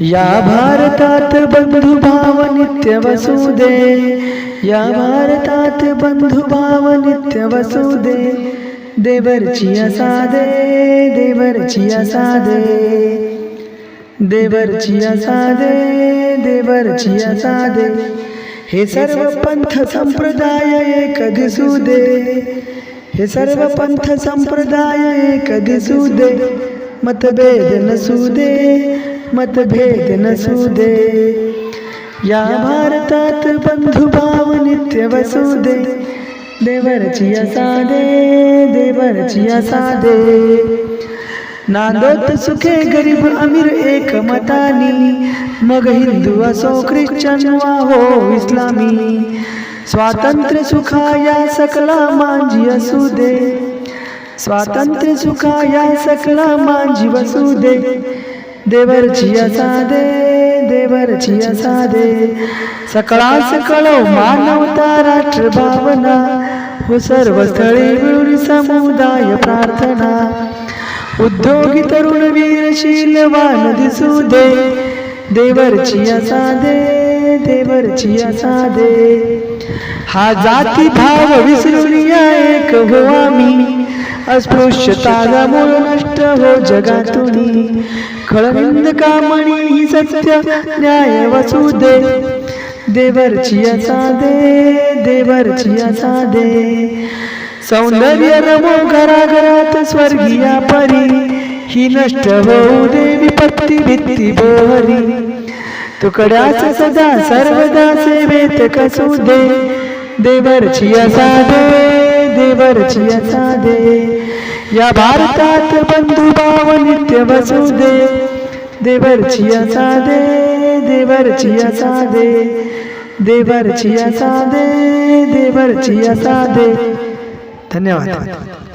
या भारतात बंधुभाव नित्य वसुदे. या भारतात बंधुभाव नित्य वसुदे. देवरची साधे देवरची साधे देवरची साधे देवरची साधे हे सर्व पंथ संप्रदाय एक दिसू दे हे सर्व पंथ संप्रदाय एक दिसू दे मतभेद नसू दे मतभेद नसू दे या भारतात बंधुभाव नित्य वसू दे देवरची साधे देवरची साधे। नांदोत सुखे गरीब अमीर एक मतानी, मग हिंदू असो ख्रिश्चन वा हो इस्लामी। स्वातंत्र्य सुखा या सकला मांजी असू दे स्वातंत्र्य सुखाया सकला मांजी वसू दे देवरची साधे। देवरची साधे। सकळा सकळो मानवता राष्ट्र भावना। हो सर्व स्थळी मिळून समुदाय प्रार्थना। उद्योगी तरुण वीरशीलवान दिसू दे देवरची साधे। देवरची साधे हा जाती भाव विसरून या एक हो आम्ही। अस्पृश्यता मूळ नष्ट हो जगातून. खळविंद कामणी ही सत्य न्याय वसू दे. देवरची साधे देवरची साधे सौंदर्य रमो घराघरात स्वर्गीया परी ही नष्ट होऊ दे विपत्ती भीती बोहरी. तुकड्याच सदा सर्वदा सेवेत कसू दे. देवरची साधे देवरची साधे या भारतात बंधुभाव नित्य वसू दे देवरची साधे देवरची साधे देवरची साधे देवरची साधे धन्यवाद।